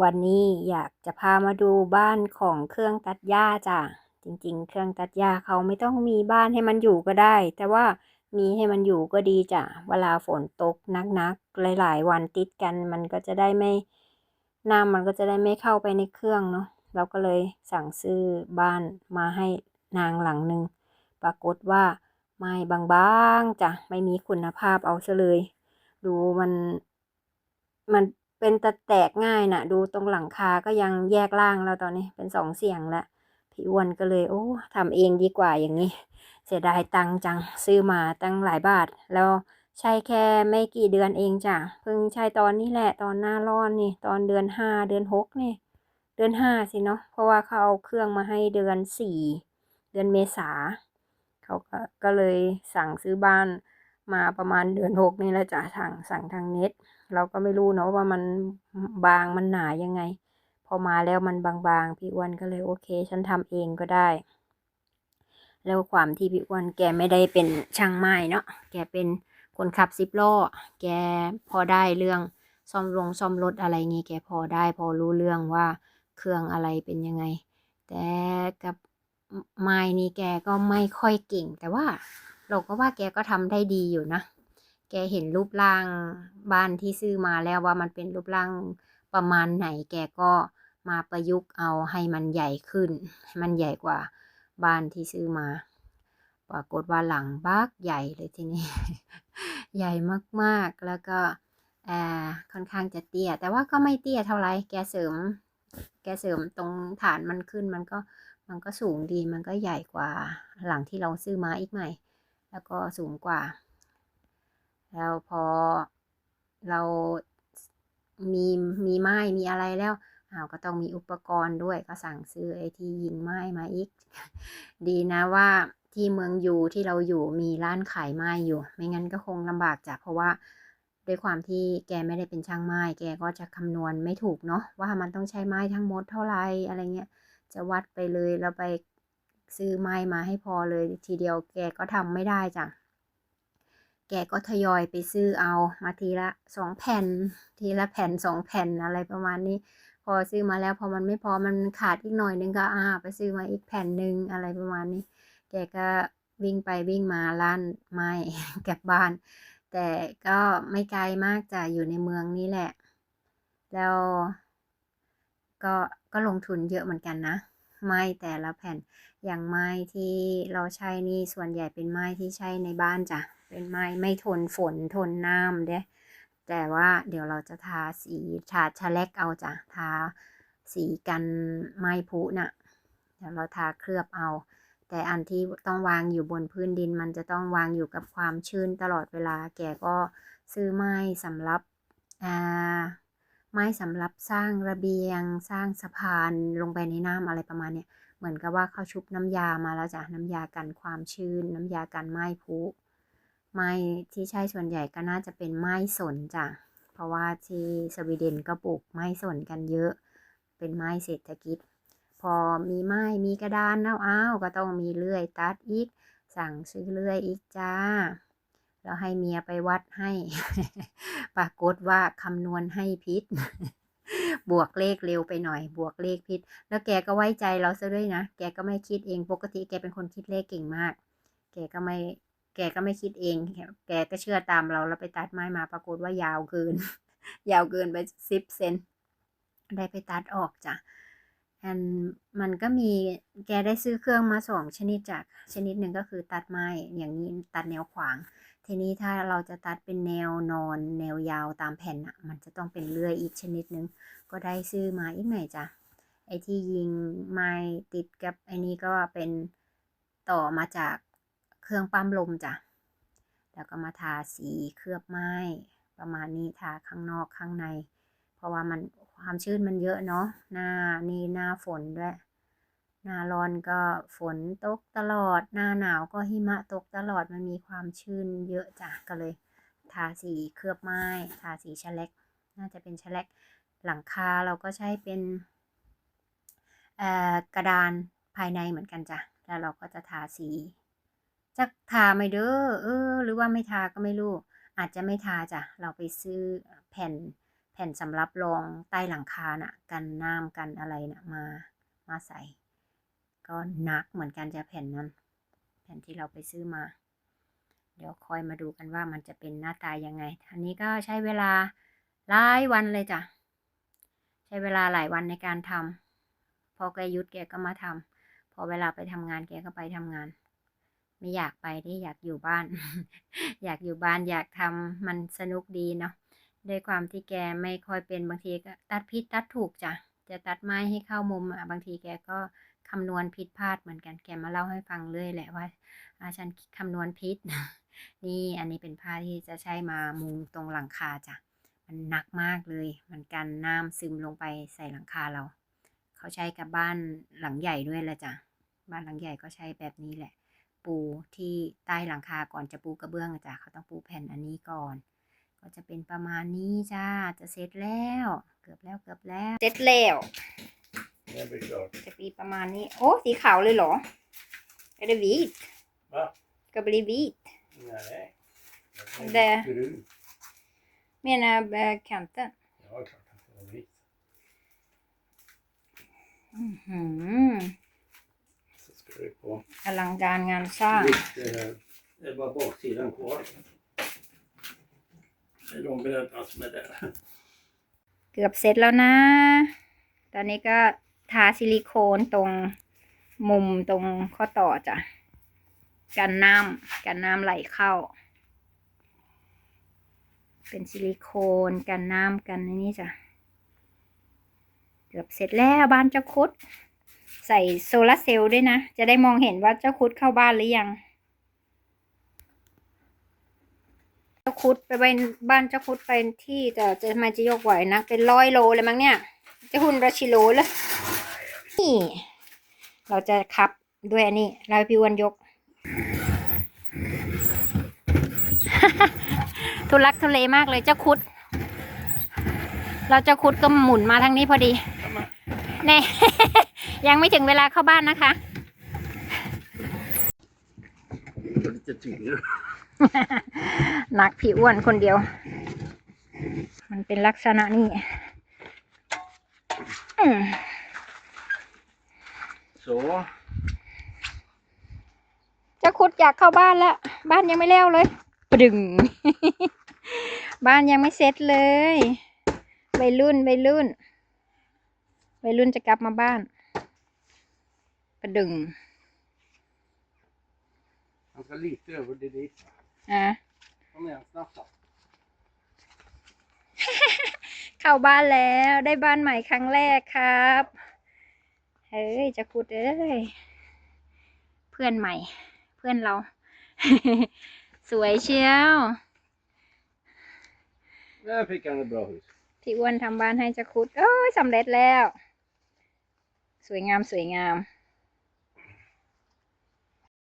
วันนี้อยากจะพามาดูบ้านของเครื่องตัดหญ้าจ้ะ จริงๆ เครื่องตัดหญ้าเขาไม่ต้องมีบ้านให้มันอยู่ก็ได้ แต่ว่ามีให้มันอยู่ก็ดีจ้ะ เวลาฝนตกนักๆ หลาย ๆ วันติดกันมันก็จะได้ไม่น้ำมันก็จะได้ไม่เข้าไปในเครื่องเนาะ เราก็เลยสั่งซื้อบ้านมาให้นางหลังหนึ่ง ปรากฏว่าไม้บางๆจ้ะ ไม่มีคุณภาพเอาซะเลย ดูมันมัน เป็นตะแตกง่ายน่ะดูตรงหลังคาก็ยังแยกล่างแล้วตอนนี้เป็นสองเสียงล้วพี่อ้วนก็เลยโอ้ทำเองดีกว่าอย่างนี้ เสียดายตังจังซื้อมาตั้งหลายบาท แล้วใช้แค่ไม่กี่เดือนเองจ้ะเพิ่งใช้ตอนนี้แหละตอนหน้าร้อนนี่ ตอนเดือนห้าเดือนหกนี่เดือนห้าสิเนาะเพราะว่าเขาเอาเครื่องมาให้เดือนสี่เดือนเมษาเขาก็ก็เลยสั่งซื้อบ้าน มาประมาณเดือนหกนี่แหละจ้ะทางสั่งทางเน็ต เราก็ไม่รู้เนาะว่ามันบางมันหนายังไง พอมาแล้วมันบางๆพี่อ้วนก็เลยโอเค ฉันทำเองก็ได้ แล้วความที่พี่อ้วนแกไม่ได้เป็นช่างไม้เนาะแกเป็นคนขับสิบล้อแกพอได้เรื่องซ่อมลงซ่อมรถอะไรเงี้ยแกพอได้ พอรู้เรื่องว่าเครื่องอะไรเป็นยังไง แต่กับไม้นี่แกก็ไม่ค่อยเก่งแต่ว่า เราก็ว่าแกก็ทำได้ดีอยู่นะ แกเห็นรูปร่างบ้านที่ซื้อมาแล้วว่ามันเป็นรูปร่างประมาณไหน แกก็มาประยุกต์เอาให้มันใหญ่ขึ้น ให้มันใหญ่กว่าบ้านที่ซื้อมา ปรากฏว่าหลังบักใหญ่เลยทีนี้ ใหญ่มากๆ แล้วก็อ่าค่อนข้างจะเตี้ย แต่ว่าก็ไม่เตี้ยเท่าไหร่แกเสริม แกเสริมตรงฐานมันขึ้น มันก็ มันก็สูงดี มันก็ใหญ่กว่าหลังที่เราซื้อมาอีกใหม่ แล้วก็สูงกว่า แล้วพอเรามีมีไม้มีอะไรแล้วอ้าวก็ต้องมีอุปกรณ์ด้วยก็สั่งซื้อไอ้ที่ยิงไม้มาอีก ดีนะว่าที่เมืองอยู่ที่เราอยู่มีร้านขายไม้อยู่ ไม่งั้นก็คงลำบากจ้ะเพราะว่าด้วยความที่แกไม่ได้เป็นช่างไม้ แกก็จะคำนวณไม่ถูกเนาะว่ามันต้องใช้ไม้ทั้งหมดเท่าไหร่อะไรเงี้ย จะวัดไปเลยแล้วไป ซื้อไม้มาให้พอเลยทีเดียวแกก็ทำไม่ได้จ้ะแกก็ทยอยไปซื้อเอามาทีละสองแผ่น ทีละแผ่นสองแผ่นอะไรประมาณนี้ พอซื้อมาแล้วพอมันไม่พอมันขาดอีกหน่อยนึงก็อ่าไปซื้อมาอีกแผ่นหนึ่งอะไรประมาณนี้ แกก็วิ่งไปวิ่งมาร้านไม้กลับบ้าน แต่ก็ไม่ไกลมากจ้ะอยู่ในเมืองนี้แหละ แล้ว ก็ก็ลงทุนเยอะเหมือนกันนะ ไม้แต่ละแผ่นอย่างไม้ที่เราใช้นี่ส่วนใหญ่เป็นไม้ที่ใช้ในบ้านจ้ะเป็นไม้ไม่ทนฝนทนน้ำเด้แต่ว่าเดี๋ยวเราจะทาสีทาชะแลกเอาจ้ะทาสีกันไม้ผุน่ะเดี๋ยวเราทาเคลือบเอา แต่อันที่ต้องวางอยู่บนพื้นดินมันจะต้องวางอยู่กับความชื้นตลอดเวลาแกก็ซื้อไม้สำหรับอ่า ไม้สำหรับสร้างระเบียง สร้างสะพานลงไปในน้ำอะไรประมาณเนี้ยเหมือนกับว่าเขาชุบน้ำยามาแล้วจ้ะน้ำยากันความชื้น น้ำยากันไม้ผุไม้ที่ใช้ส่วนใหญ่ก็น่าจะเป็นไม้สนจ้ะเพราะว่าที่สวีเดนก็ปลูกไม้สนกันเยอะ เป็นไม้เศรษฐกิจ พอมีไม้มีกระดานแล้วอ้าวก็ต้องมีเลื่อยตัดอีก สั่งซื้อเลื่อยอีกจ้า แล้วให้เมียไปวัดให้ ปรากฏว่าคำนวณให้พิษ บวกเลขเร็วไปหน่อย บวกเลขพิษ แล้วแกก็ไว้ใจเราซะด้วยนะ แกก็ไม่คิดเอง ปกติแกเป็นคนคิดเลขเก่งมาก แกก็ไม่ แกก็ไม่คิดเอง แกก็เชื่อตามเราแล้วไปตัดไม้มา ปรากฏว่ายาวเกิน ยาวเกินไปสิบเซน ได้ไปตัดออกจ้ะอันมันก็มีแกได้ซื้อเครื่องมาสองชนิดจากชนิดหนึ่งก็คือตัดไม้อย่างนี้ตัดแนวขวาง ทีนี้ถ้าเราจะตัดเป็นแนวนอนแนวยาวตามแผ่นอะมันจะต้องเป็นเลื่อยอีกชนิดหนึ่งก็ได้ซื้อมาอีกหน่อยจ้ะไอ้ที่ยิงไม้ติดกับไอ้นี้ก็เป็นต่อมาจากเครื่องปั๊มลมจ้ะแล้วก็มาทาสีเคลือบไม้ ประมาณนี้ทาข้างนอกข้างใน เพราะว่ามันความชื้นมันเยอะเนาะหน้านี่หน้าฝนด้วย หน้าร้อนก็ฝนตกตลอด หน้าหนาวก็หิมะตกตลอดมันมีความชื้นเยอะจ้ะก็เลย ทาสีเคลือบไม้ทาสีแฉลกน่าจะเป็นแฉลกหลังคาเราก็ใช้เป็นกระดานภายในเหมือนกันจ้ะแล้วเราก็จะทาสีจะทาไม่เด้อเออ หรือว่าไม่ทาก็ไม่รู้ อาจจะไม่ทาจ้ะ เราไปซื้อแผ่นแผ่นสำหรับรองใต้หลังคาน่ะ กันน้ำกันอะไรน่ะมามาใส่ ก็หนักเหมือนกันจะแผ่นนั้น แผ่นที่เราไปซื้อมา เดี๋ยวคอยมาดูกันว่ามันจะเป็นหน้าตายังไงอันนี้ก็ใช้เวลาหลายวันเลยจ้ะ ใช้เวลาหลายวันในการทำพอแกหยุดแกก็มาทำพอเวลาไปทำงานแกก็ไปทำงาน ไม่อยากไปที่อยากอยู่บ้าน อยากอยู่บ้านอยากทำมันสนุกดีเนาะด้วยความที่แกไม่ค่อยเป็นบางทีก็ตัดผิดตัดถูกจ้ะจะตัดไม้ให้เข้ามุมอะบางทีแกก็ คำนวณผิดพลาดเหมือนกันแกมาเล่าให้ฟังเรื่อยแหละว่าอาฉันคำนวณผิดนี่อันนี้เป็นผ้าที่จะใช้มามุงตรงหลังคาจ้ะมันหนักมากเลย มันกันน้ำซึมลงไปใส่หลังคาเรา เขาใช้กับบ้านหลังใหญ่ด้วยละจ้ะบ้านหลังใหญ่ก็ใช้แบบนี้แหละ ปูที่ใต้หลังคาก่อนจะปูกระเบื้องจ้ะเขาต้องปูแผ่นอันนี้ก่อน ก็จะเป็นประมาณนี้จ้าจะเสร็จแล้ว เกือบแล้วเกือบแล้วเสร็จแล้ว Det blir klart. จะปีประมาณนี้ โอ้ สีขาวเลยเหรอ är det vit Va? ska bli vit Nej. Det- Brun. menar eh, kanten Ja, klart att det var vit. อื้อหือ Så ska vi på. อลังการงานสร้าง Lite, det är bara baksidan kvar. Det är de bröderna som är där. เกือบเสร็จแล้วนะ ตอนนี้ก็ ทาซิลิโคนตรงมุมตรงข้อต่อจ้ะ กันน้ำกันน้ำไหลเข้า เป็นซิลิโคนกันน้ำกันนนี้จ้ะ เกือบเสร็จแล้วบ้านเจ้าคุด ใส่โซลาร์เซลล์ด้วยนะ จะได้มองเห็นว่าเจ้าคุดเข้าบ้านหรือยัง เจ้าคุดไปไปบ้านเจ้าคุดไปที่แต่จะทำไมจะยกไหวนะ เป็นร้อยโลเลยมั้งเนี่ย จะหุ่นราชิโลเลย นี่เราจะคับด้วยอันนี้เราให้พี่อ้วนยก ทุลักทุเลมากเลยเจ้าคุด เราเจ้าคุดก็หมุนมาทางนี้พอดีแน่ยังไม่ถึงเวลาเข้าบ้านนะคะ Lite tyngre. หนักพี่อ้วนคนเดียว มันเป็นลักษณะนี้ อืม Så. เจะคุดอยากเข้าบ้านแล้วบ้านยังไม่แล้วเลยปดึง บ้านยังไม่เสร็จเลยวัยรุ่นวัยรุ่นวัยรุ่นจะกลับมาบ้านปดึง Han ska lite över det dit. อะ Kom igen, snabbt då. เข้าบ้านแล้วได้บ้านใหม่ครั้งแรกครับ เฮ้ยเจะคุดเอ้ยเพื่อนใหม่ เพื่อนเรา สวยเชียว Där fick han ett bra hus. พี่อ้วนทำบ้านให้เจะคุดเอ้ยสำเร็จแล้ว สวยงามสวยงาม